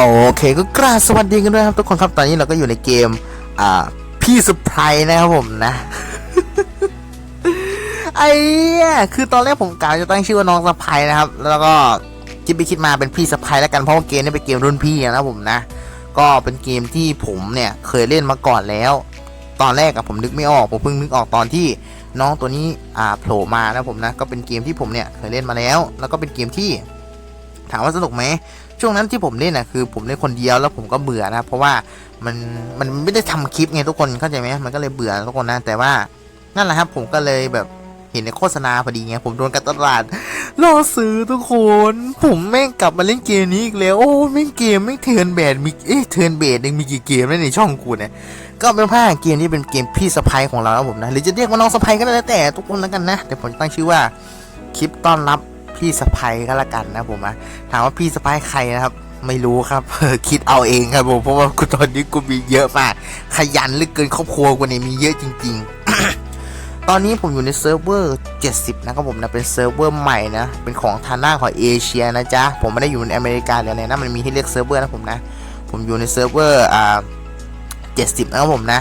โอเคก็กราบสวัสดีกันด้วยครับทุกคนครับตอนนี้เราก็อยู่ในเกม อ่า พี่สไปนะครับผมนะ ไอ้คือตอนแรกผมกะจะตั้งชื่อว่าน้องสะพายนะครับ แล้วก็คิดไปคิดมาเป็นพี่สะพายแล้วกันเพราะว่าเกมนี้เป็นเกมรุ่นพี่นะครับผมนะ ก็เป็นเกมที่ผมเนี่ยเคยเล่นมาก่อนแล้ว ตอนแรกอะผมนึกไม่ออกผมเพิ่งนึกออกตอนที่น้องตัวนี้อ่าโผล่มานะผมนะ ก็เป็นเกมที่ผมเนี่ยเคยเล่นมาแล้ว แล้วก็เป็นเกมที่ถามว่าสนุกไหม ช่วงนั้นที่ผมเล่นน่ะคือ ผมเล่นคนเดียวแล้วผมก็เบื่อนะเพราะว่ามันมันไม่ได้ทำคลิปไงทุกคนเข้าใจไหมมันก็เลยเบื่อทุกคนนะแต่ว่านั่นแหละครับผมก็เลยแบบเห็นในโฆษณาพอดีไงผมโดนการตลาดล่อซื้อทุกคน ผมแม่งกลับมาเล่นเกมนี้อีกแล้วโอ้แม่งเกมไม่เทิร์นแบดมีเอ๊ะเทิร์นเบดยังมีกี่เกมในช่องกูเนี่ยก็เป็นผ้าเกมนี้เป็นเกมพี่สะพายของเราครับผมนะหรือจะเรียกว่าน้องสะพายก็ได้แต่ทุกคนแล้วกันนะแต่ผมตั้งชื่อว่าคลิปต้อนรับ พี่สะพายก็แล้วกันนะผมนะถามว่าพี่สไปายใครนะครับ ไม่รู้ครับคิดเอาเองครับผมเพราะว่ากูตอนนี้กูมีเยอะมาก ขยันเหลือเกินครอบครัวกูเนี่ยมีเยอะจริง ๆ ตอนนี้ผมอยู่ในเซิร์ฟเวอร์ 70 นะครับผมนะเป็นเซิร์ฟเวอร์ใหม่นะเป็นของทางด้านของเอเชียนะจ๊ะผมไม่ได้อยู่ในอเมริกาหรืออะไรนะมันมีให้เลือกเซิร์ฟเวอร์นะผมนะ ผมอยู่ในเซิร์ฟเวอร์อ่า70 นะครับผมนะ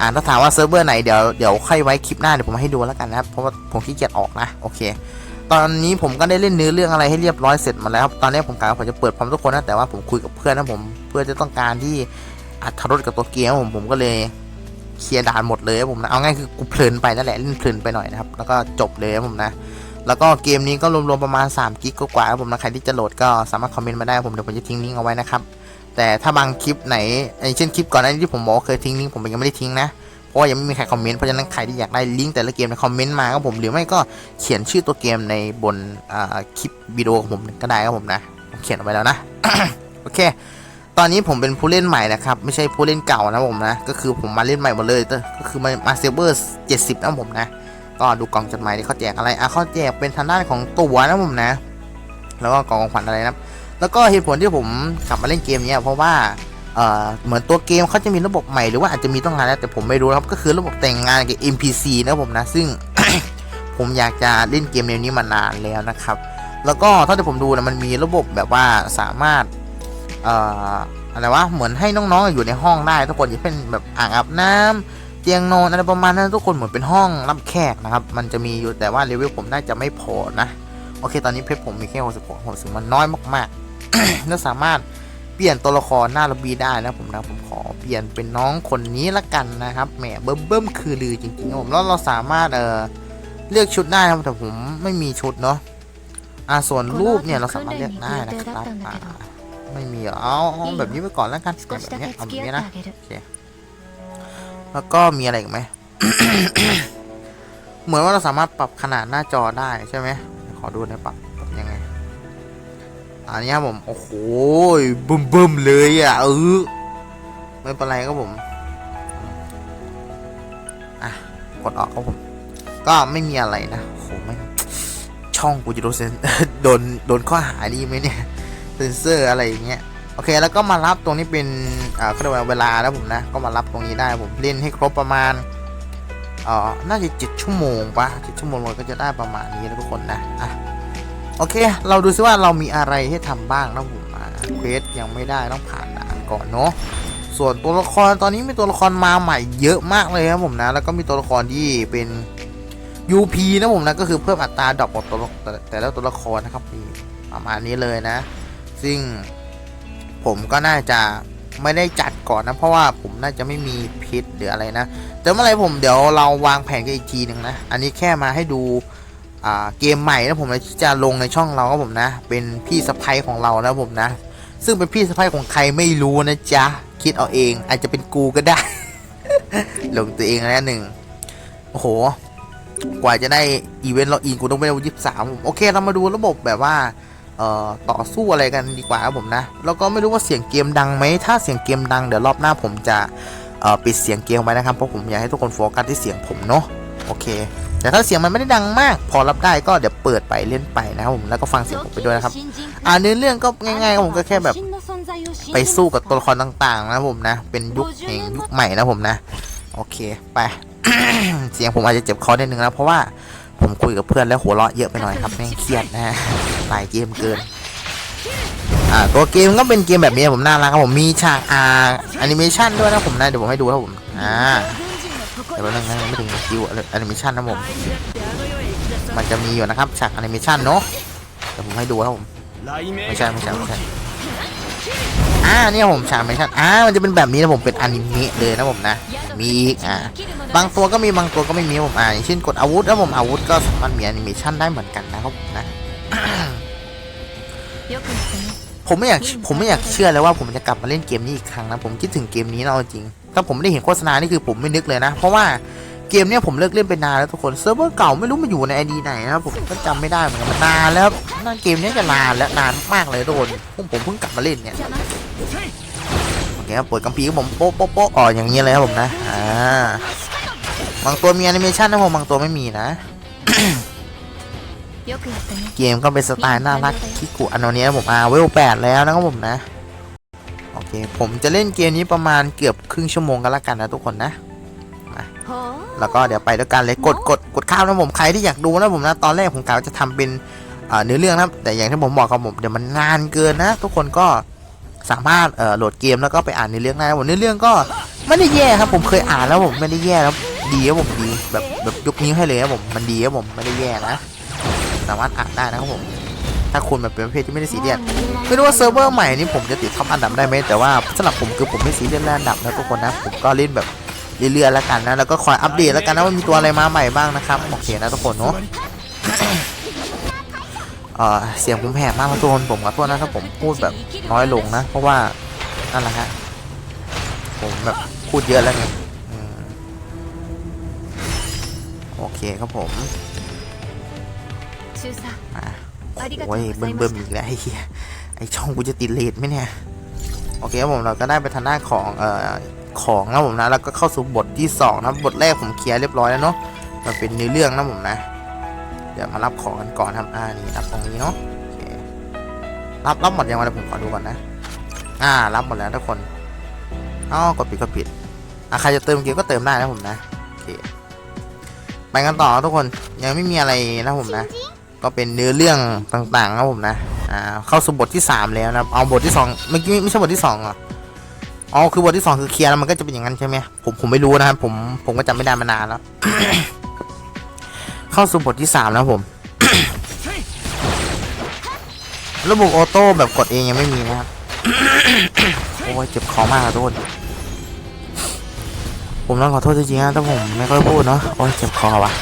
อ่าถ้าถามว่าเซิร์ฟเวอร์ไหนเดี๋ยวเดี๋ยวค่อยไว้คลิปหน้าเดี๋ยวผมให้ดูแล้วกันนะครับเพราะว่าผมขี้เกียจออกนะ โอเค ตอนนี้ผมก็ได้เล่นเนื้อเรื่องอะไรให้เรียบร้อยเสร็จมาแล้วครับตอนนี้ผมกะว่าผมจะเปิดพร้อมทุกคนนะแต่ว่าผมคุยกับเพื่อนนะผมเพื่อจะต้องการที่อัธรสกับตัวเกมผมผมก็เลยเคลียร์ด่านหมดเลยผมนะเอาง่ายคือกูเพลินไปนั่นแหละเล่นเพลินไปหน่อยนะครับแล้วก็จบเลยผมนะแล้วก็เกมนี้ก็รวมๆประมาณ3กิกกว่าครับผมนะใครที่จะโหลดก็สามารถคอมเมนต์มาได้ผมเดี๋ยวผมจะทิ้งลิงก์เอาไว้นะครับแต่ถ้าบางคลิปไหนอย่างเช่นคลิปก่อนหน้านี้ที่ผมบอกเคยทิ้งลิงก์ผมยังไม่ได้ทิ้งนะ เพราะยังไม่มีใครคอมเมนต์เพราะฉะนั้นใครที่อยากได้ลิงก์แต่ละเกมในคอมเมนต์มาครับผมหรือไม่ก็เขียนชื่อตัวเกมในบนคลิปวิดีโอของผมก็ได้ครับผมนะผมเขียนเอาไว้แล้วนะโอเค ตอนนี้ผมเป็นผู้เล่นใหม่นะครับไม่ใช่ผู้เล่นเก่านะผมนะก็คือผมมาเล่นใหม่หมดเลยก็คือมามาเซเบอร์เจ็ดสิบนะผมนะก็ดูกล่องจดหมายที่เขาแจกอะไรอะเขาแจกเป็นทางด้านของตั๋วนะผมนะ แล้วก็กล่องของขวัญอะไรนะแล้วก็เหตุผลที่ผมกลับมาเล่นเกมเนี้ยเพราะว่า เหมือนตัวเกมเขาจะมีระบบใหม่หรือว่าอาจจะมีต้องงานแล้วแต่ผมไม่รู้ครับก็คือระบบแต่งงานกับ NPC นะผมนะซึ่ง ผมอยากจะเล่นเกมแนวนี้มานานแล้วนะครับ แล้วก็เท่าที่ผมดูนะมันมีระบบแบบว่าสามารถอ่ออะไรวะเหมือนให้น้องๆอยู่ในห้องได้ ทุกคนจะเป็นแบบอ่างอาบน้ำเตียงนอนอะไรประมาณนั้นทุกคนเหมือนเป็นห้องรับแขกนะครับ มันจะมีอยู่แต่ว่าเลเวลผมน่าจะไม่พอนะ โอเค ตอนนี้เพชรผมมีแค่66 60มันน้อยมากๆแล้วสามารถ ปลี่ยนตัวละครหน้าระบีได้นะผมนะผมขอเปลี่ยนเป็นน้องคนนี้ละกันนะครับแหมเบิ้มเบิ้มคือลือจริงๆผมแล้วเราสามารถเออเลือกชุดได้นะแต่ผมไม่มีชุดเนาะอ่าส่วนรูปเนี่ยเราสามารถเลือกได้นะครับอ่าไม่มีเอาแบบนี้ไปก่อนแล้วกันแบบนี้เอาแบบนี้นะโอเคแล้วก็มีอะไรอีกไหมเหมือนว่าเราสามารถปรับขนาดหน้าจอได้ใช่ไหมขอดูนะปรับยังไง อันนี้ครับผม โอ้โหบึมบึมเลยอะเออไม่เป็นไรครับผม อะ กดออกครับผม ก็ไม่มีอะไรนะโหไม่ช่องกูจะโดนเซนโดนโดนข้อหาดีไหมเนี่ยเซนเซอร์อะไรอย่างเงี้ยโอเคแล้วก็มารับตรงนี้เป็นอ่าเขาเรียกว่าเวลาแล้วผมนะ ก็มารับตรงนี้ได้ผมเล่นให้ครบประมาณเอ่อน่าจะเจ็ดชั่วโมงปะเจ็ดชั่วโมงเราก็จะได้ประมาณนี้นะทุกคนนะอะ โอเค เราดูซิว่าเรามีอะไรให้ทำบ้างนะผมอ่าเควสยังไม่ได้ต้องผ่านด่านก่อนเนาะส่วนตัวละครตอนนี้มีตัวละครมาใหม่เยอะมากเลยครับผมนะ แล้วก็มีตัวละครที่เป็น UP นะผมนะก็คือเพิ่มอัตราดอปของตัวแต่และตัวละครนะครับมีประมาณนี้เลยนะ ซึ่งผมก็น่าจะไม่ได้จัดก่อนนะ เพราะว่าผมน่าจะไม่มีพิษหรืออะไรนะ แต่เมื่อไรผมเดี๋ยวเราวางแผนกันอีกทีหนึ่งนะ อันนี้แค่มาให้ดู เกมใหม่นะผมนะที่จะลงในช่องเราครับผมนะ เป็นพี่สะพ้ยของเรานะผมนะ ซึ่งเป็นพี่สะพ้ยของใครไม่รู้นะจ๊ะคิดเอาเอง อาจจะเป็นกูก็ได้ ลงตัวเองแล้วหนึ่งโอ้โห กว่าจะได้อีเวนต์ล็ออินกูต้องไปวันยี่สิบสามโอเคเรามาดูระบบแบบว่าเอ่อต่อสู้อะไรกันดีกว่าครับผมนะ แล้วก็ไม่รู้ว่าเสียงเกมดังไหม ถ้าเสียงเกมดังเดี๋ยวรอบหน้าผมจะเอ่อปิดเสียงเกมไว้นะครับ เพราะผมอยากให้ทุกคนโฟกัสที่เสียงผมเนาะ โอเค แต่ถ้าเสียงมันไม่ได้ดังมาก พอรับได้ก็เดี๋ยวเปิดไปเล่นไปนะครับผมแล้วก็ฟังเสียงผมไปด้วยนะครับ อ่าเนื้อเรื่องก็ง่ายๆผมก็แค่แบบ ไปสู้กับตัวละครต่างๆนะผมนะ เป็นยุคแห่งยุคใหม่นะผมนะ โอเคไป เสียงผมอาจจะเจ็บคอนิดนึงนะเพราะว่าผมคุยกับเพื่อนแล้วหัวเราะเยอะไปหน่อยครับแม่งเครียดนะฮะหลายเกมเกินอ่าตัวเกมก็เป็นเกมแบบนี้ผมน่ารักครับผมมีฉากอ่าแอนิเมชันด้วยนะผมนะเดี๋ยวผมให้ดูครับผมอ่า เดี๋ยวแป๊บนึงนยังไม่ถึงคิวแอนิเมชันนะผม มันจะมีอยู่นะครับฉากแอนิเมชันเนาะเดี๋ยวผมให้ดูครับผมไม่ใช่ไม่ใช่ไม่ใช่อ่าเนี่ยผมฉากแอนิเมชันอ่ามันจะเป็นแบบนี้นะผมเป็นอนิเมะเลยนะผมนะ มีอีกอ่าบางตัวก็มีบางตัวก็ไม่มีผมอ่าอย่างเช่นกดอาวุธนะผมอาวุธก็สามารถมีแอนิเมชันได้เหมือนกันนะครับผมนะผมไม่อยากผมไม่อยากเชื่อเลยว่าผมจะกลับมาเล่นเกมนี้อีกครั้งนะผมคิดถึงเกมนี้นะเอาจริง ถ้าผมไม่ได้เห็นโฆษณานี่คือผมไม่นึกเลยนะ เพราะว่าเกมเนี้ยผมเลิกเล่นไปนานแล้วทุกคนเซิร์ฟเวอร์เก่าไม่รู้มันอยู่ในไอดีไหนนะครับผมก็จำไม่ได้เหมือนกันมันนานแล้วนั่นเกมเนี้ยจะนานแล้วนานมากเลยทุกคนผมผมเพิ่งกลับมาเล่นเนี่ยโอเคครับเปิดกัมพีร์ผมโป๊ะโป๊ะโป๊ะอ๋ออย่างเงี้ยเลยครับผมนะอ่าบางตัวมีแอนิเมชันนะผมบางตัวไม่มีนะ เกมก็เป็นสไตล์น่ารักคิกุอันนี้ผมอาเวลแปดแล้วนะครับผมนะโอ เคผมจะเล่นเกมนี้ประมาณเกือบครึ่งชั่วโมงกันละกันนะทุกคนนะแล้วก็เดี๋ยวไปด้วยกันเลยกดกดกดข้ามนะผมใครที่อยากดูนะผมนะตอนแรกผมกะว่าจะทำเป็นเนื้อเรื่องนะแต่อย่างที่ผมบอกครับผมเดี๋ยวมันนานเกินนะ ทุกคนก็สามารถโหลดเกมแล้วก็ไปอ่านเนื้อเรื่องได้นะผมเนื้อเรื่องก็ไม่ได้แย่ครับ ผมเคยอ่านแล้วผมไม่ได้แย่แล้วดีครับผมดีแบบแบบยกนิ้วให้เลยครับผมมันดีครับผมไม่ได้แย่นะ สามารถอ่านได้นะครับผม ถ้าคุณแบบเป็นประเภทที่ไม่ได้ซีเรียสไม่รู้ว่าเซิร์ฟเวอร์ใหม่นี้ผมจะติดท็อปอันดับได้ไหมแต่ว่าสำหรับผมคือผมไม่ซีเรียสเรื่องอันดับนะทุกคนนะผมก็เล่นแบบเรื่อยๆแล้วกันนะแล้วก็คอยอัปเดตแล้วกันนะว่ามีตัวอะไรมาใหม่บ้างนะครับโอเคนะทุกคนเนาะเสียงผมแหบมากนะทุกคนผมขอโทษนะถ้าผมพูดแบบน้อยลงนะ เพราะว่านั่นแหละฮะผมแบบพูดเยอะแล้วไงโอเคครับผมอะ โอ้ยเบิ่มเบิ่มอีกแล้วไอ้เหี้ยไอ้ช่องกูจะติดเลทไหมเนี่ย โอเคครับผมเราก็ได้ไปทางด้านของเอ่อของนะผมนะแล้วก็เข้าสู่บทที่สองนะบทแรกผมเคลียร์เรียบร้อยแล้วเนาะมันเป็นในอเรื่องนะผมนะ เดี๋ยวมารับของกันก่อนครับอ่านี่รับตรงนี้เนาะโอเครับรับหมดยังวะเดี๋ยวผมขอดูก่อนนะ อ่า รับหมดแล้วทุกคนอ๋อกดปิดก็ปิดอะใครจะเติมเกมก็เติมได้นะผมนะโอเคไปกันต่อทุกคนยังไม่มีอะไรนะผมนะ ก็เป็นเนื้อเรื่องต่างๆครับผมนะอ่าเข้าสู่บทที่ 3 แล้วนะเอาบทที่2เมื่อกี้ไม่ใช่บทที่2เหรออ๋อคือบทที่ 2 คือเคลียร์แล้วมันก็จะเป็นอย่างนั้นใช่ไหมผมผมไม่รู้นะครับผมผมก็จำไม่ได้มานานแล้ว เข้าสู่บทที่ 3 แล้วผม ระบบออโต้แบบกดเองยังไม่มีนะครับโอ้ยเจ็บคอมากอะทุกคนผมต้องขอโทษจริงๆนะถ้าผมไม่ค่อยพูดเนาะโอ้ยเจ็บคอว่ะ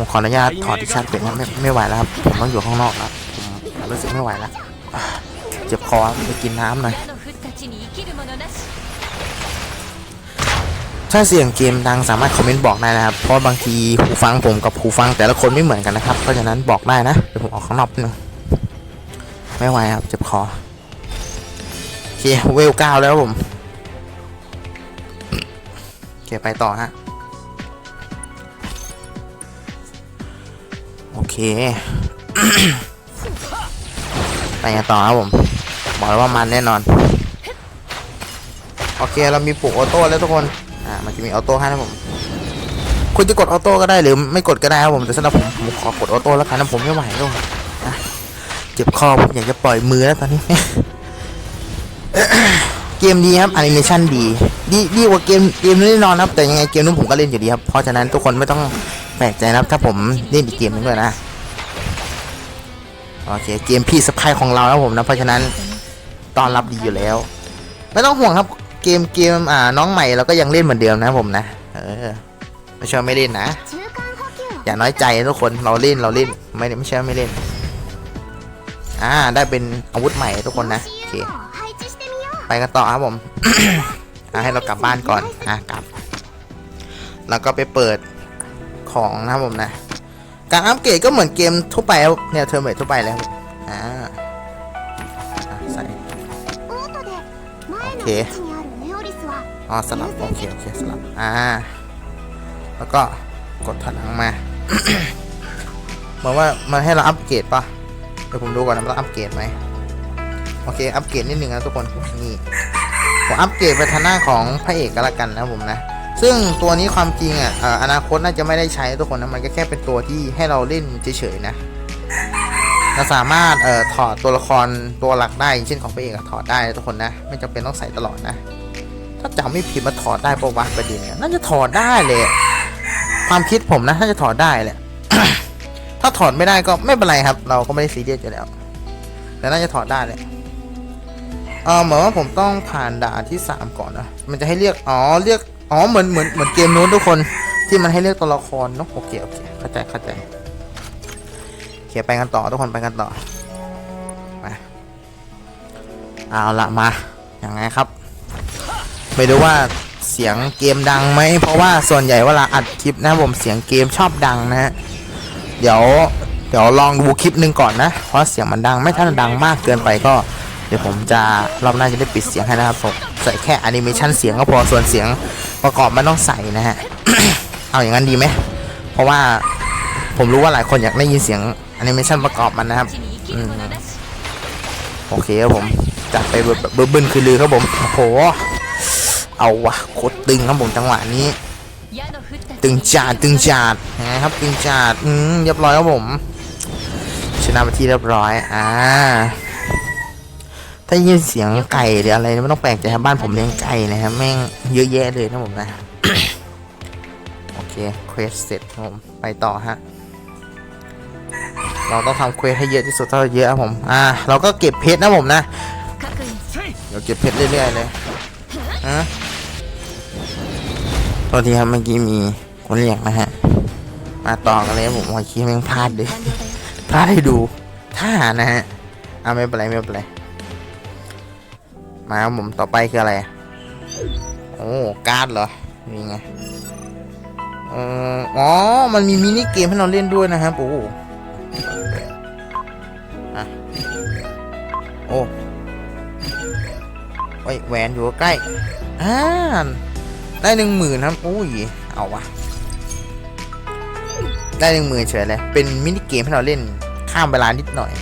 ผมขออนุญาตถอดที่ชาร์จเป็ดนะไม่ไม่ไหวแล้วครับผมต้องอยู่ข้างนอกแล้วผมรู้สึกไม่ไหวแล้วเจ็บคอไปกินน้ำหน่อยถ้าเสียงเกมดังสามารถคอมเมนต์บอกได้นะครับ เพราะบางทีหูฟังผมกับหูฟังแต่ละคนไม่เหมือนกันนะครับ เพราะฉะนั้นบอกได้นะ เดี๋ยวผมออกข้างนอกนึงไม่ไหวครับเจ็บคอโอเคเวลเก้าแล้วผมโอเคไปต่อฮะ โอเค ไปกันต่อครับผม บอกเลยว่ามันแน่นอน โอเคเรามีปลุกออโต้แล้วทุกคน อ่า มันจะมีออโต้ให้นะผม คุณจะกดออโต้ก็ได้หรือไม่กดก็ได้ครับผม แต่สำหรับผมผมขอกดออโต้แล้วกันนะผมไม่ไหวแล้วเจ็บคอผมอยากจะปล่อยมือแล้วตอนนี้ เกมดีครับแอนิเมชันดี ดีดีกว่าเกมเกมนี้แน่นอนครับ แต่ยังไงเกมนู้นผมก็เล่นอยู่ดีครับ เพราะฉะนั้นทุกคนไม่ต้อง แปลกใจนะครับถ้าผมเล่นอีกเกมนึงด้วยนะโอเคเกมพี่สปายของเรานะผมนะเพราะฉะนั้นตอนรับดีอยู่แล้ว ไม่ต้องห่วงครับเกมเกมอ่าน้องใหม่เราก็ยังเล่นเหมือนเดิมนะผมนะเออไม่ใช่ว่าไม่เล่นนะ อย่าน้อยใจทุกคนเราเล่นเราเล่นไม่ไม่ใช่ไม่เล่นอ่าได้เป็นอาวุธใหม่ทุกคนนะโอเคไปกันต่อครับผมอะให้เรากลับบ้านก่อนอะกลับ แล้วก็ไปเปิด ของนะครับผมนะ การอัปเกรดก็เหมือนเกมทั่วไปเนี่ยเทอร์เมททั่วไปแล้วอ่าใส่โอเคอ๋อสลับโอเคโอเคสลับอ่าแล้วก็กดถอยหลังมาเหมือนว่ามันให้เราอัปเกรดปะเดี๋ยวผมดูก่อนนะว่าอัปเกรดไหมโอเคอัปเกรดนิดนึงนะทุกคนนี่ผมอัปเกรดไปทางหน้าของพระเอกก็แล้วกันนะผมนะ ซึ่งตัวนี้ความจริงอะอนาคตน่าจะไม่ได้ใช้ทุกคนนะมันก็แค่เป็นตัวที่ให้เราเล่นเฉยๆนะเราสามารถเอ่อถอดตัวละครตัวหลักได้เช่นของพระเอกถอดได้ทุกคนนะ ไม่จำเป็นต้องใส่ตลอดนะ ถ้าจำไม่ผิดมาถอดได้ปะวะประเด็นน่าจะถอดได้เลย ความคิดผมนะน่าจะถอดได้แหละถ้าถอดไม่ได้ก็ไม่เป็นไรครับ เราก็ไม่ได้ซีเรียสอยู่แล้ว แต่น่าจะถอดได้เลยเออเหมือนว่าผมต้องผ่านด่านที่สามก่อนนะมันจะให้เรียกอ๋อเรียก อ๋อเหมือนเหมือนเหมือนเกมนู้นทุกคนที่มันให้เรียกตัวละครเนาะโอเคโอเคเข้าใจเข้าใจโอเคไปกันต่อทุกคนไปกันต่อมาเอาละมาอย่างไงครับ ไม่รู้ว่าเสียงเกมดังไหมเพราะว่าส่วนใหญ่เวลาอัดคลิปนะผมเสียงเกมชอบดังนะฮะเดี๋ยวเดี๋ยวลองดูคลิปหนึ่งก่อนนะ เพราะเสียงมันดังไม่ถ้าดังมากเกินไปก็ เดี๋ยวผมจะรอบหน้าจะได้ปิดเสียงให้นะครับผม ส่แค่แอนิเมชันเสียงก็พอส่วนเสียงประกอบมันต้องใส่นะฮะ เอาอย่างนั้นดีไหม เพราะว่าผมรู้ว่าหลายคนอยากได้ยินเสียงแอนิเมชันประกอบมันนะครับอืมโอเคครับผม จัดไปแบบเบิ้ลคือลือครับผมโอ้โหเอาวะโคตรตึงครับผมจังหวะนี้ ตึงจัดตึงจัดนะครับ ตึงจัดอืมเรียบร้อยครับผม ชนะไปที่เรียบร้อยอ่า ถ้ายินเสียงไก่หรืออะไรไม่ต้องแปลกใจครับบ้านผมเลี้ยงไก่นะครับแม่งเยอะแยะเลยนะผมนะ โอเคเควสเสร็จผมไปต่อฮะเราต้องทำเควสให้เยอะที่สุดเท่าที่เยอะครับผมอ่าเราก็เก็บเพชรนะผมนะเดี๋ยวเก็บเพชรเรื่อยๆเลยฮะตอนที่ครับเมื่อกี้มีคนเรียกนะฮะมาต่อกันเลยผมว่าคีแม่งพลาดเลยพลาดให้ดูท่านะฮะอ่าไม่เป็นไรไม่เป็นไร มาครับผมต่อไปคืออะไร โอ้การ์ดเหรอนี่ไงเอ่ออ๋อ มันมีมินิเกมให้เราเล่นด้วยนะครับ โอ้อะโอ้โอ้ยแหวนอยู่ใกล้อ่าได้หนึ่งหมื่นครับโอ้ยเอาวะได้หนึ่งหมื่นเฉยเลย เป็นมินิเกมให้เราเล่นข้ามเวลานิดหน่อย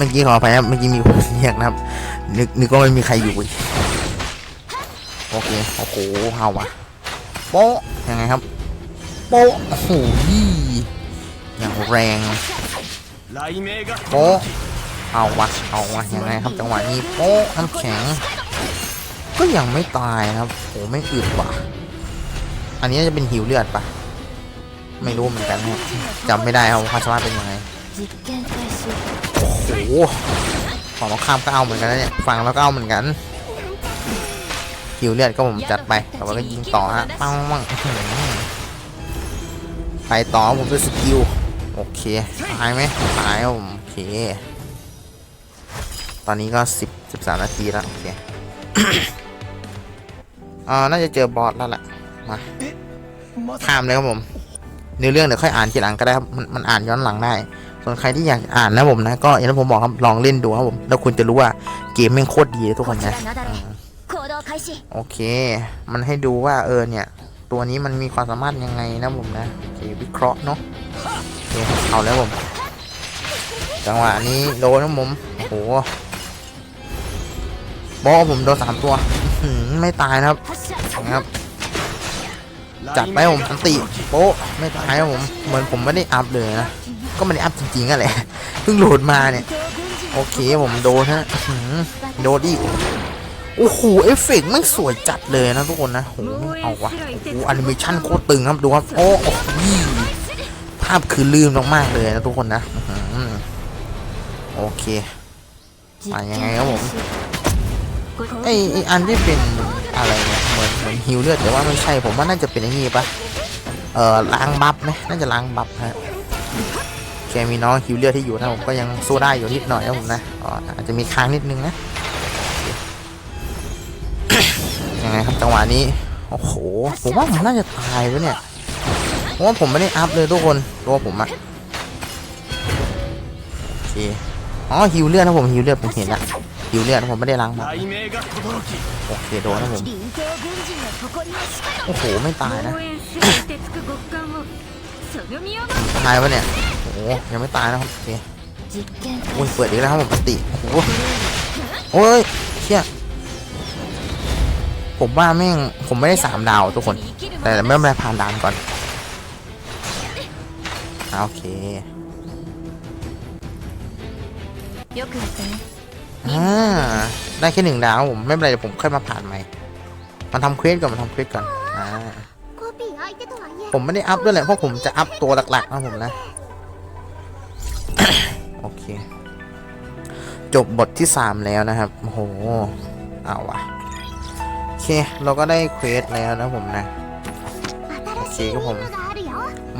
มื่อกี้ขอไปครับเมื่อกี้มีคนเรียกนะครับ นึกนึกว่าไม่มีใครอยู่โอเคโอ้โหเอาว่ะโป๊ะยังไงครับโป๊โอ้โหอย่างแรงโป๊เอาวะเอาวะยังไงครับจังหวะนี้โป๊ะน้งแข็ง ก็ยังไม่ตายครับโอ้ไม่อึดว่ะอันนี้จะเป็นหิวเลือดปะไม่รู้เหมือนกันจำไม่ได้ครับความสามารถเป็นยังไง โอ้โหของเราข้ามก็เอาเหมือนกันนะเนี่ยฟังแล้วก็เอาเหมือนกันหิวเลือดก็ผมจัดไปแต่ว่าก็ยิงต่อฮะปังปังไปต่อผมด้วยสกิลโอเคตายไหมตายผมโอเค ตอนนี้ก็สิบสิบสามนาทีแล้วโอเคอ่าน่าจะเจอบอสแล้วแหละมาข้ามเลยครับผมเนื้อเรื่องเดี๋ยวค่อยอ่านทีหลังก็ได้ครับมันมันอ่านย้อนหลังได้ ส่วนใครที่อยากอ่านนะผมนะ ก็อย่างที่ผมบอกครับลองเล่นดูครับผม แล้วคุณจะรู้ว่าเกมแม่งโคตรดีเลทุกคนนะโอเค มันให้ดูว่าเออเนี่ย ตัวนี้มันมีความสามารถยังไงนะผมนะโอเควิเคราะห์เนาะโอเคเอาแล้วผม จังหวะนี้โดนนะผมโอ้โหบอผมโดนสามตัวไม่ตายนะครับนะครับจัดไปผมสันติโป๊ไม่ตายครัผม เหมือนผมไม่ได้อัพเลยนะ ก็มันอัพจริงๆอะแหละเพิ่งโหลดมาเนี่ย โอเคผมโดนฮะโดนดิโอ้โหเอฟเฟกต์มันสวยจัดเลยนะทุกคนนะโหเอาวะโอ้อนิเมชั่นโคตรตึงครับดูครับโอ้โหภาพคือลืมมากๆเลยนะทุกคนนะโอเคมายังไงครับผมไอไอันที่เป็นอะไรเนี่ยเหมือนเหมือนฮิวเลือดแต่ว่าไม่ใช่ผมว่าน่าจะเป็นไอ้นี่ปะเอ่อล้างบัฟไหมน่าจะล้างบัฟฮะ แกมีน้องฮิวเลือดที่อยู่นะผมก็ยังสู้ได้อยู่นิดหน่อยนะผมนะอาจจะมีค้างนิดนึงนะยังไงครับจังหวะนี้โอ้โหผมว่ามันน่าจะตายแล้วเนี่ยเพราะว่าผมไม่ได้อัพเลยทุกคนตัวผมอะโอเคอ๋อฮิวเลือดนะผมฮิวเลือดผมเห็นละฮิวเลือดผมไม่ได้ล้างมาโอเคโดนนะผมโอ้โหไม่ตายนะ ตายปะเนี่ยโอ้ยยังไม่ตายนะครับโอเคโอ้ยเปิดอีกแล้วครับผมปติโอ้ยเชี่ยผมว่าแม่งผมไม่ได้สามดาวทุกคน แต่ไม่เป็นไรผ่านด่านก่อนโอเคอ่าได้แค่หนึ่งดาวผมไม่เป็นไรเดี๋ยวผมค่อยมาผ่านใหม่มาทำเควสก่อนมาทำเควสก่อนอ่า ผมไม่ได้อัพด้วยแหละเพราะผมจะอัพตัวหลักๆนะผมนะ โอเค จบบทที่ 3 แล้วนะครับ โอ้โห เอาวะโอเค เราก็ได้เควสแล้วนะผมนะ โอเคครับผม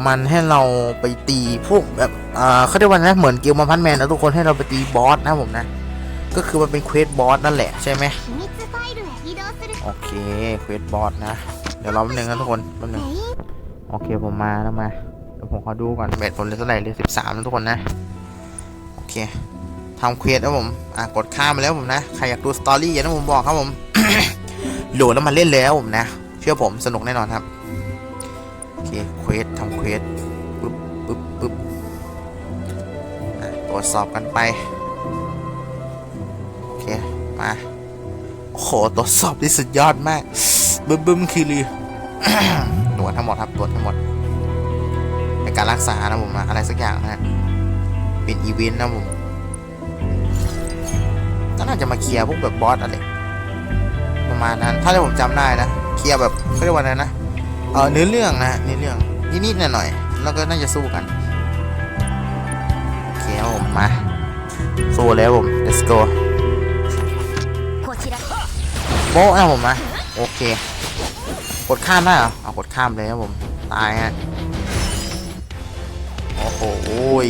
มันให้เราไปตีพวกแบบอ่าเขาเรียกว่านะเหมือนเกียวมาพันแมนนะทุกคนให้เราไปตีบอสนะผมนะ ก็คือมันเป็นเควสบอสนั่นแหละใช่ไหมโอเค เควสบอสนะ เดี๋ยวรอแป๊บนึงนะทุกคนแป๊บนึงโอเคผมมาแล้วมาเดี๋ยวผมขอดูก่อนเบ็ดผมเหลือเท่าไหร่เหลือสิบสามนะทุกคนนะโอเคทำเควสแล้วผมอะกดข้ามาแล้วผมนะใครอยากดูสตอรี่อย่านะผมบอกครับผมโหลดแล้วมาเล่นแล้วผมนะ เชื่อผมสนุกแน่นอนครับโอเคเควสทำเควสปึ๊บปึ๊บปึ๊บตรวจสอบกันไป โอเค มา โหตรวจสอบที่สุดยอดมาก บึ้มบึ้มคีรีหนวดทั้งหมดครับตรวจทั้งหมด ในการรักษานะผมอะไรสักอย่างนะเป็นอีเวนต์นะผมน่าจะมาเคลียร์พวกแบบบอสอะไรประมาณนั้น ถ้าผมจำได้นะ เคลียร์แบบเขาเรียกว่าอะไรนะ เออเนื้อเรื่องนะเนื้อเรื่องนิดๆหน่อยๆแล้วก็น่าจะสู้กันเคลียร์ผมมาสู้แล้วผม let's go โบ๊ะนะผมนะโอเค กดข้ามได้เหรอเอากดข้ามเลยครับผม ตายฮะ โอ้โหย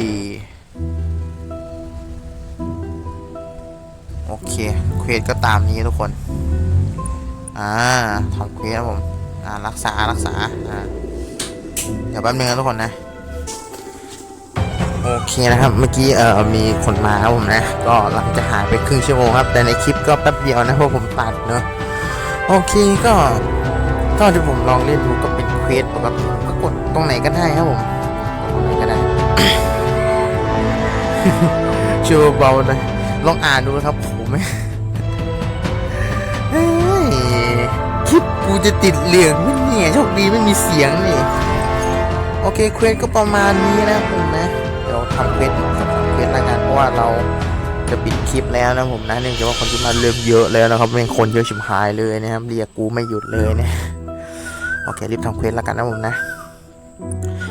โอเค เควสก็ตามนี้ทุกคน อ่าทำเควสครับผม อ่า รักษา รักษา อ่า เดี๋ยวแป๊บนึงนะทุกคนนะ โอเคนะครับเมื่อกี้เอ่อมีคนมาครับผมนะ ก็หลังจะหายไปครึ่งชั่วโมงครับ แต่ในคลิปก็แป๊บเดียวนะเพราะผมตัดเนอะโอเคก็ก็ที่ผมลองเล่นดูก็เป็นเควสปกติก็กดตรงไหนก็ได้ครับผมตรงไหนก็ได้ชื่อเบาหน่อยลองอ่านดูนะครับผมไม่เฮ้ยคลิปกูจะติดเหลืองไม่เนี่ยโชคดีไม่มีเสียงนี่โอเคเควสก็ประมาณนี้นะผมนะ ว่าเราจะปิดคลิปแล้วนะผมนะเนื่องจากว่าคนที่มาเริ่มเยอะแล้วนะครับเป็นคนเยอะชิมหายเลยนะครับเรียกกูไม่หยุดเลยเนี่ยโอเครีบทำเควสแล้วกันนะผมนะ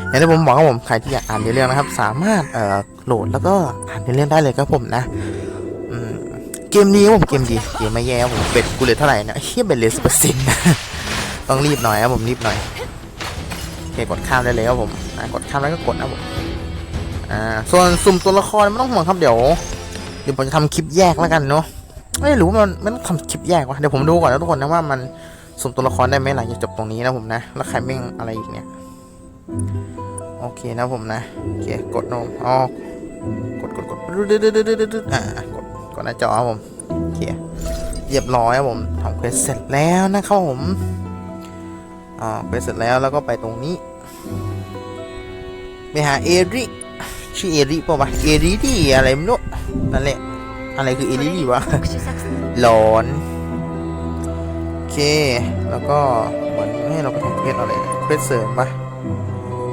อย่างที่ผมบอกครับผมใครที่อยากอ่านเรื่องนะครับ สามารถเอ่อโหลดแล้วก็อ่านเรื่องได้เลยครับผมนะเกมนี้ผมเกมดีเกมไม่แย่ผมเป็ดกูเลยเท่าไหร่นี่ยเฮียเป็นเลสเปอร์เซ็นต์ต้องรีบหน่อยครับผมรีบหน่อยโอเคกดข้ามได้เลยครับผมกดข้ามแล้วก็กดนะผม อ่าส่วนสุ่มตัวละครไม่ต้องห่วงครับเดี๋ยวเดี๋ยวผมจะทำคลิปแยกแล้วกันเนาะไม่รู้มันมันทำคลิปแยกวะเดี๋ยวผมดูก่อนนะทุกคนนะว่ามันสุ่มตัวละครได้ไหมหลังจากจบตรงนี้นะผมนะแล้วใครแม่งอะไรอีกเนี่ยโอเคนะผมนะโอเคกดโนมอ๋อกดกดกดดึดดดดดดดดดดดอ่ากดกดหน้าจอครับผมโอเคเรียบร้อยครับผมทำเควสเสร็จแล้วนะครับผมอ่าไปเสร็จแล้วแล้วก็ไปตรงนี้ไปหาเอริ ชื่อเอริป่าวะเอริดีอะไรไม่รู้นั่นแหละ อะไรคือเอริดีวะหลอนโอเค แล้วก็เหมือนให้เราไปทำเควสอะไรเควสเสริมปะ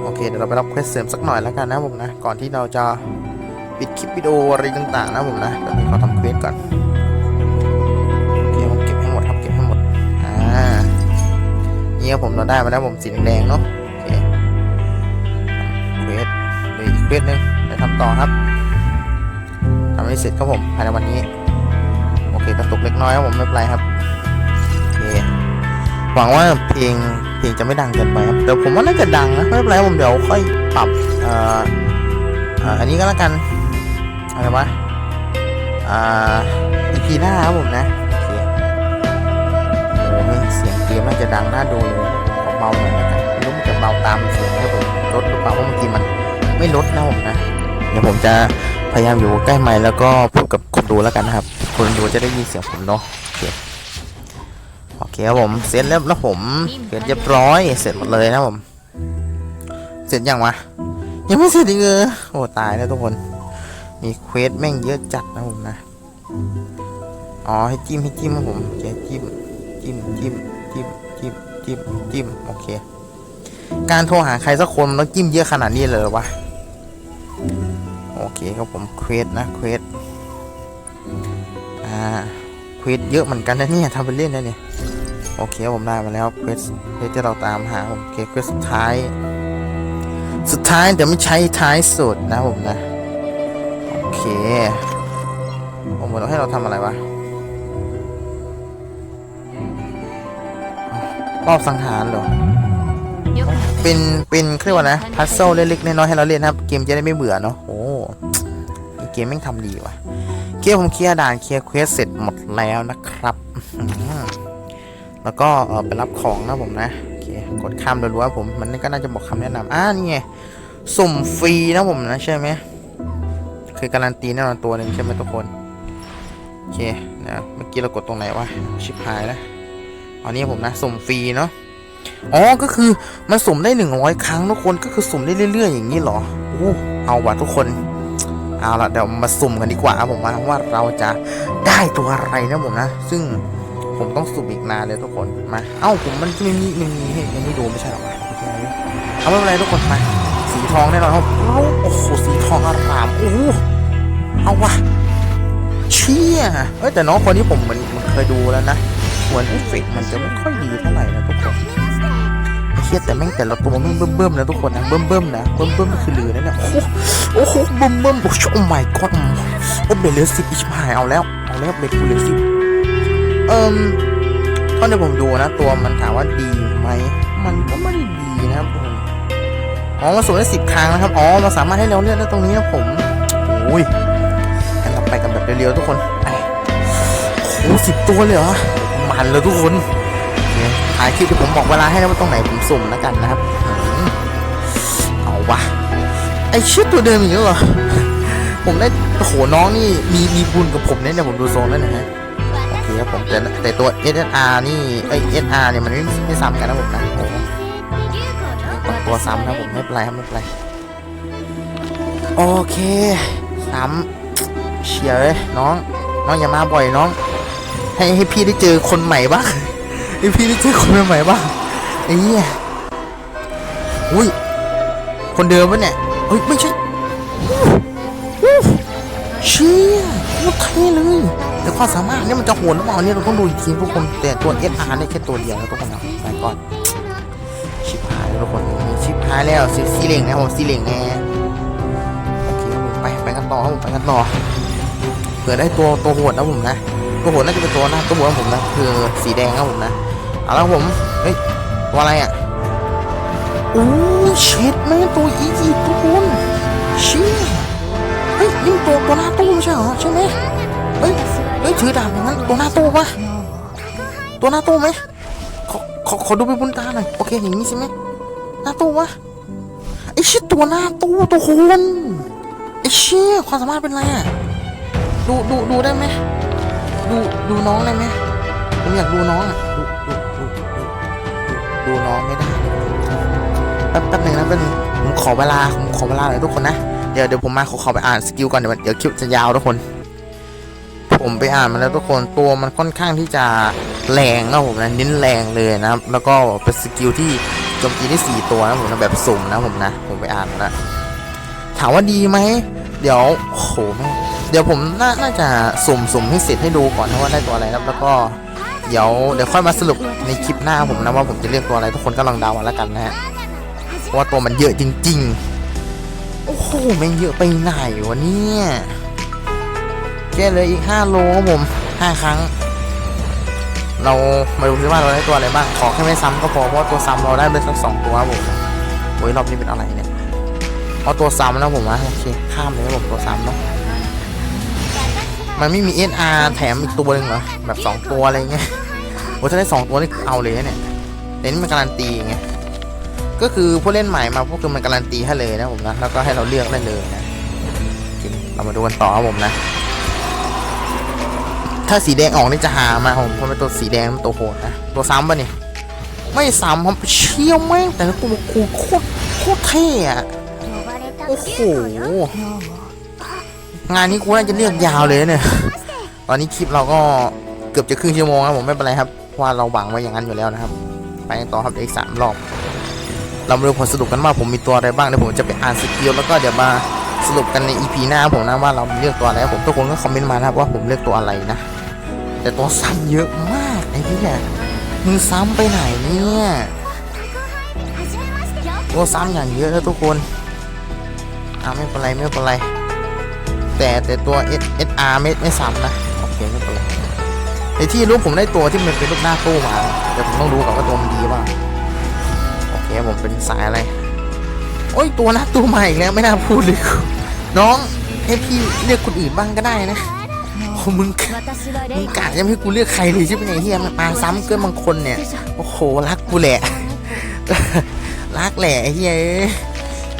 โอเคเดี๋ยวเราไปรับเควสเสริมสักหน่อยแล้วกันนะผมนะ ก่อนที่เราจะปิดคลิปวิดีโออะไรต่างๆนะผมนะเดี๋ยวขาทำเควสก่อนโอเคผมเก็บให้หมดครับเก็บให้หมดอ่าเนี่ยผมเราได้มาแล้วผมสีแดงเนาะโอเคเควสเลยอีกเควสนึ่ง ต่อครับทำให้เสร็จครับผมภายในวันนี้ โอเคกระตุกเล็กน้อยครับผมไม่เป็นไรครับโอเคหวังว่าเพลงเพลงจะไม่ดังเกินไปครับแต่ผมว่าน่าจะดังนะไม่เป็นไรผมเดี๋ยวค่อยปรับเอ่ออ่อันนี้ก็แล้วกันอะไรวะอ่า EP หน้าครับผมนะโอเคโอ้ยเสียงเกมน่าจะดังน่าดูเลยเบาหน่อยแล้วกันรู้มันจะเบาตามเสียงครับผมลดหรือเปล่าเพราะเมื่อกี้มันไม่ลดนะผมนะ ดี๋ยวผมจะพยายามอยู่ใกล้ไมค์แล้วก็พูดกับคนดูแล้วกันนะครับ คนดูจะได้ยินเสียงผมเนาะโอเคโอเคครับผมเสร็จแล้วแล้วผมเสร็จเรียบร้อยเสร็จหมดเลยนะผม เสร็จยังวะยังไม่เสร็จอีกเลยโอ้ตายแล้วทุกคน มีเควสแม่งเยอะจัดนะผมนะอ๋อให้จิ้มให้จิ้มครับผมโอเคจิ้มจิ้มจิ้มจิ้มจิ้มจิ้มจิ้มโอเคการโทรหาใครสักคนต้องจิ้มเยอะขนาดนี้เลยหรอวะ โอเคครับผมเควสนะเควสอ่าเควสเยอะเหมือนกันนะเนี่ยทำเป็นเล่นนะเนี่ยโอเคผมได้มาแล้วเควสเควสที่เราตามหาโอเคเควสสุดท้าย สุดท้ายแต่ไม่ใช้ท้ายสุดนะผมนะโอเคผมบอกให้เราทำอะไรวะรอบสังหารเหรอ เป็นเป็นเครียกว่านะพัซเซิลเล็กๆน้อยๆให้เราเล่นนะครับเกมจะได้ไม่เบื่อเนาะโอ้เกมแม่งทำดีว่ะเคลียร์ผมเคลียร์ด่านเคลียร์เควสเสร็จหมดแล้วนะครับ แล้วก็เออไปรับของนะผมนะโอเคกดข้ามรัวๆผมมันก็น่าจะบอกคำแนะนำอ่านี่ไงสุ่มฟรีนะผมนะใช่ไหมคือการันตีแน่นอนตัวหนึ่งใช่ไหมทุกคนโอเคนะเมื่อกี้เรากดตรงไหนวะชิบหายแล้วอันนี้ผมนะสุ่มฟรีเนาะ อ๋อ ก็คือมันสุ่มได้หนึ่งร้อยครั้งทุกคนก็คือสุ่มได้เรื่อยๆอย่างนี้เหรอโอ้เอาว่ะทุกคน เอาละเดี๋ยวมาสุ่มกันดีกว่าผมว่าว่าเราจะได้ตัวอะไรนะผมนะ ซึ่งผมต้องสุ่มอีกนานเลยทุกคน มา เอ้าผมมันไม่มีมันมีให้ยังไม่ดูไม่ใช่หรอวะโอเอาไม่เป็นไรทุกคนมาสีทองแน่นอนครับโอ้โหสีทองอารามโอ้เอาวะเชี่ยเอ้แต่น้องคนนี้ผมเหมือนเหมันเคยดูแล้วนะเหมือนเอฟเฟกต์มันจะไม่ค่อยดีเท่าไหร่นะทุกคน เฮียแต่แม่งแต่ละตัวแม่งเบิ่มๆนะทุกคนนะเบิ่มๆนะเบิ่มๆคือลือนะเนี่ยโอ้โหโอ้โหเบิ่มๆโอ้โหโอ้ my god โอ้เบลเลอร์สิบอิชพายเอาแล้วเอาแล้วเบลเลอร์สิบเอิ่มตอนที่ผมดูนะตัวมันถามว่าดีไหมมันก็ไม่ได้ดีนะครับผมอ๋อมาสูงได้สิบครั้งนะครับอ๋อเราสามารถให้เราเลือกได้ตรงนี้นะผมโอ้ยงั้นเราไปกันแบบเร็วๆทุกคนไปโอ้สิบตัวเลยเหรอมันเลยทุกคน ถ่ายคลิปที่ผมบอกเวลาให้นะว่าตรงไหนผมสุ่มแล้วกันนะครับ เอาวะไอชื่อตัวเดิมอีกแล้วเหรอ ผมได้โหน้องนี่มีมีบุญกับผมเนี่ยผมดูทรงแล้วนะฮะโอเคครับผมแต่แต่ตัว SSR นี่ไอ SR เนี่ยมันไม่ไม่ซ้ำกันนะผมนะโอ้โหต้องตัวซ้ำนะผมไม่เป็นไรครับไม่เป็นไรโอเคซ้ำเชียร์เลยน้อง น้องอย่ามาบ่อยน้อง ให้ให้พี่ได้เจอคนใหม่บ้าง ไอพี่ได้เจอคนใหม่ๆบ้างไอ้เหี้ยอุ้ยคนเดิมปะเนี่ยเฮ้ยไม่ใช่อู้อู้เชี่ยโคตรเท่เลยแต่ความสามารถเนี่ยมันจะโหดหรือเปล่าเนี่ยเราต้องดูอีกทีทุกคนแต่ตัว SR เนี่ยแค่ตัวเดียวนะทุกคนนะไปก่อนชิบหายแล้วทุกคนชิบหายแล้วซีซีเหล่งนะผมซีเหล่งแน่โอเคผมไปไปกันต่อผมไปกันต่อเผื่อได้ตัวตัวโหดนะผมนะตัวโหดน่าจะเป็นตัวหน้าตัวของผมนะคือสีแดงครับผมนะ เอาละครับผมเฮ้ยตัวอะไรอะโอ้เช็ดแม่งตัวอียิปต์ทุกคนเชี่ยเฮ้ยนี่มันตัวตัวหน้าตู้ไม่ใช่เหรอใช่ไหมเฮ้ยเฮ้ยถือดาบอย่างนั้นตัวหน้าตู้ปะตัวหน้าตู้ไหมขอขอขอดูไปบนตาหน่อยโอเคอย่างนี้ใช่ไหมหน้าตู้ปะไอ้ชี่ยตัวหน้าตู้ตัวคนไอ้เชี่ยความสามารถเป็นไรอะดูดูดูได้ไหมดูดูน้องได้ไหมผมอยากดูน้องอะ ดูน้องไม่ได้แป๊บแป๊บหนึ่งนะเป็นงผมขอเวลาผมขอเวลาหน่อยทุกคนนะ เดี๋ยวเดี๋ยวผมมาขอขอไปอ่านสกิลก่อนเดี๋ยวเดี๋ยวคลิปจะยาวทุกคน ผมไปอ่านมาแล้วทุกคนตัวมันค่อนข้างที่จะแรงนะผมนะเน้นแรงเลยนะครับ แล้วก็เป็นสกิลที่โจมตีได้สี่ตัวนะผมนะแบบสุ่มนะผมนะ ผมไปอ่านมาแล้วถามว่าดีไหมเดี๋ยวโอ้โหแม่เดี๋ยวผมน่าน่าจะสุ่มสุ่มให้เสร็จให้ดูก่อนนะว่าได้ตัวอะไรครับแล้วก็ เดี๋ยวเดี๋ยวค่อยมาสรุปในคลิปหน้าผมนะว่าผมจะเลือกตัวอะไรทุกคนก็ลองเดาเอาแล้วกันนะฮะเพราะว่าตัวมันเยอะจริง ๆ โอ้โหแม่งเยอะไปไหนวะเนี่ยแค่เลยอีก5โลครับผม5ครั้ง เรามาดูซิว่าเราได้ตัวอะไรบ้างขอแค่ไม่ซ้ำก็พอเพราะตัวซ้ำเราได้ไปสักสองตัวครับผมโอ้ยรอบนี้เป็นอะไรเนี่ยเพราตัวซ้ำนะผมว่าโอเคข้ามเลยครับผมตัวซ้ำเนาะ มันไม่มี NR แถมอีกตัวหนึ่งเหรอ แบบ 2 ตัวอะไรเงี้ยโอ้ถ้าได้ 2 ตัวนี่เอาเลยเนี่ยเต่นี่มันการันตีไงก็คือผู้เล่นใหม่มาพวกคือมันการันตีให้เลยนะผมนะแล้วก็ให้เราเลือกได้เลยนะเรามาดูกันต่อครับผมนะ ถ้าสีแดงออกนี่จะหามาผมเพราะเป็นตัวสีแดงตัวโหดนะตัวซ้ำปะเนี่ยไม่ซ้ำผมเชี่ยวแม่งแต่ละตัวกูโคตรโคตรเท่อะโอ้โห งานนี้คุณน่าจะเรียกยาวเลยเนี่ย ตอนนี้คลิปเราก็เกือบจะครึ่งชั่วโมงแล้วผมไม่เป็นไรครับว่าเราหวังไว้อย่างนั้นอยู่แล้วนะครับ ไปต่อครับอีกสามรอบ เรามาดูผลสรุปกันว่าผมมีตัวอะไรบ้างเดี๋ยวผมจะไปอ่านสกิลแล้วก็เดี๋ยวมาสรุปกันในอีพีหน้าผมนะว่าเราเลือกตัวอะไรผมทุกคนก็คอมเมนต์มานะครับว่าผมเลือกตัวอะไรนะ แต่ตัวซ้ำเยอะมากไอ้พี่เนี่ยมึงซ้ำไปไหนเนี่ยตัวซ้ำอย่างเยอะนะทุกคนอ่าไม่เป็นไรไม่เป็นไร แต่แต่ตัว SR ไม่ไม่ซ้ำนะโอเคไม่เป็นไรในที่รู้ผมได้ตัวที่มันเป็นลูกหน้าตู้มาเดี๋ยวผมต้องดูก่อนว่าตัวมันดีป่ะโอเคผมเป็นสายอะไรโอ้ยตัวหน้าตู้ใหม่อีกแล้วไม่น่าพูดเลยน้องให้พี่เรียกคนอื่นบ้างก็ได้นะโอ้มึงมึงกะยังให้กูเรียกใครเลยใช่ไหมไอ้เฮียมาซ้ำเกินบางคนเนี่ยโอ้โหรักกูแหละรักแหละไอ้เฮีย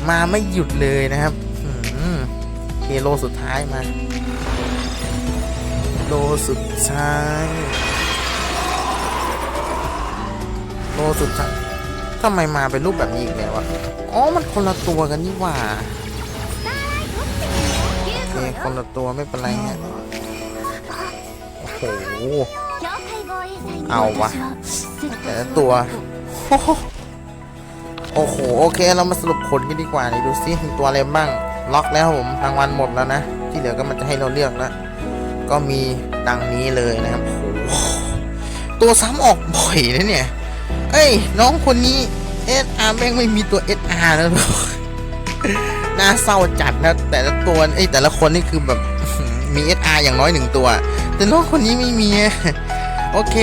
มาไม่หยุดเลยนะครับ เคโลสุดท้ายมา โลสุดท้าย โลสุดท้ายทำไมมาเป็นรูปแบบนี้อีกแล้วอะอ๋อ มันคนละตัวกันนี่หว่าโอเคคนละตัวไม่เป็นไรฮะโอ้โห เอาวะแต่ตัว โอ้โห โอเค เรามาสรุปผลกันดีกว่าดูซิตัวอะไรบ้าง ล็อกแล้วผมรางวัลหมดแล้วนะ ที่เหลือก็มันจะให้เราเลือกแล้วก็มีดังนี้เลยนะครับโอ้ตัวซ้ำออกบ่อยนะเนี่ย เอ้ย น้องคนนี้ SR แม่งไม่มีตัว SR นะทุกคนน่าเศร้าจัดนะแต่ละตัวเอ้แต่ละคนนี่คือแบบมี SR อย่างน้อยหนึ่งตัว แต่น้องคนนี้ไม่มี โอเค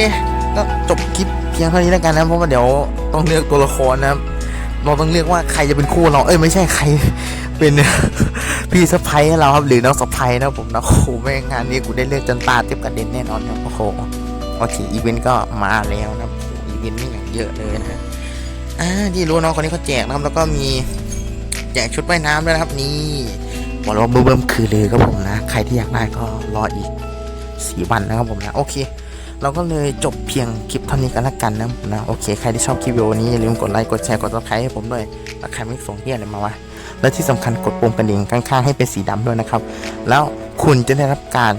ก็จบคลิปเพียงเท่านี้แล้วกันนะเพราะว่าเดี๋ยวต้องเลือกตัวละครนะครับเราต้องเลือกว่าใครจะเป็นคู่เราเอ้ยไม่ใช่ใคร เป็น พี่สะพ้ยให้เราครับหรือน้องสะพ้ยนะผมนะโอ้โหแม่งานนี้กูได้เลือกจนตาเทียบกระเด็นแน่นอนครับโอ้โหโอเคอีเวนต์ก็มาแล้วนะโอ้โหอีเวนต์นี่อย่างเยอะเลยนะอ่าที่รู้น้องคนนี้เขาแจกนะครับแล้วก็มีแจกชุดว่ายน้ำด้วยนะครับนี่บอกเลยว่าเบิ่มๆคือเลยครับผมนะ ใครที่อยากได้ก็รออีกสี่วันนะครับผมนะโอเค เราก็เลยจบเพียงคลิปเท่านี้กันละกันนะนะโอเค ใครที่ชอบคลิปวิดีโอนี้อย่าลืมกดไลค์กดแชร์กดซับสไครต์ให้ผมด้วยถ้าใครไม่ส่งเฮียอะไรมาวะและที่สำคัญกดปุ่มกระดิ่งข้างๆให้เป็นสีดำด้วยนะครับ แล้วคุณจะได้รับการ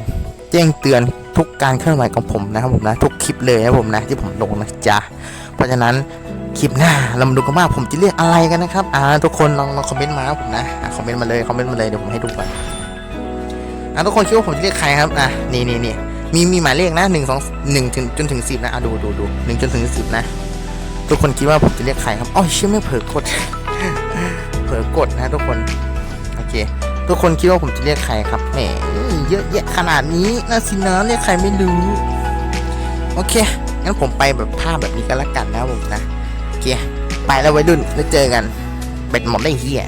แจ้งเตือนทุกการเคลื่อนไหวของผมนะครับผมนะทุกคลิปเลยนะผมนะที่ผมลงนะจ๊ะเพราะฉะนั้นคลิปหน้าเรามาดูกันว่าผมจะเรียกอะไรกันนะครับอ่าทุกคนลองลองคอมเมนต์มาครับผมนะคอมเมนต์มาเลยคอมเมนต์มาเลยเดี๋ยวผมให้ดูก่อนอะทุกคนคิดว่าผมจะเรียกใครครับอะนี่นี่นี่ มีมีหมายเลขนะหนึ่งสองหนึ่งถึงจนถึงสิบนะอะดูดูดูหนึ่งจนถึงสิบนะ ทุกคนคิดว่าผมจะเรียกใครครับอ๋อเชื่อไม่เผลอกด เผลอกดนะ ทุกคนโอเค ทุกคนคิดว่าผมจะเรียกใครครับแหมเยอะแยะขนาดนี้น่าสินะเรียกใครไม่รู้โอเคงั้นผมไปแบบภาพแบบนี้ก็แล้วกันนะผมนะโอเคไปแล้วไว้ดุนแล้วเจอกัน เป็นหมดได้เฮีย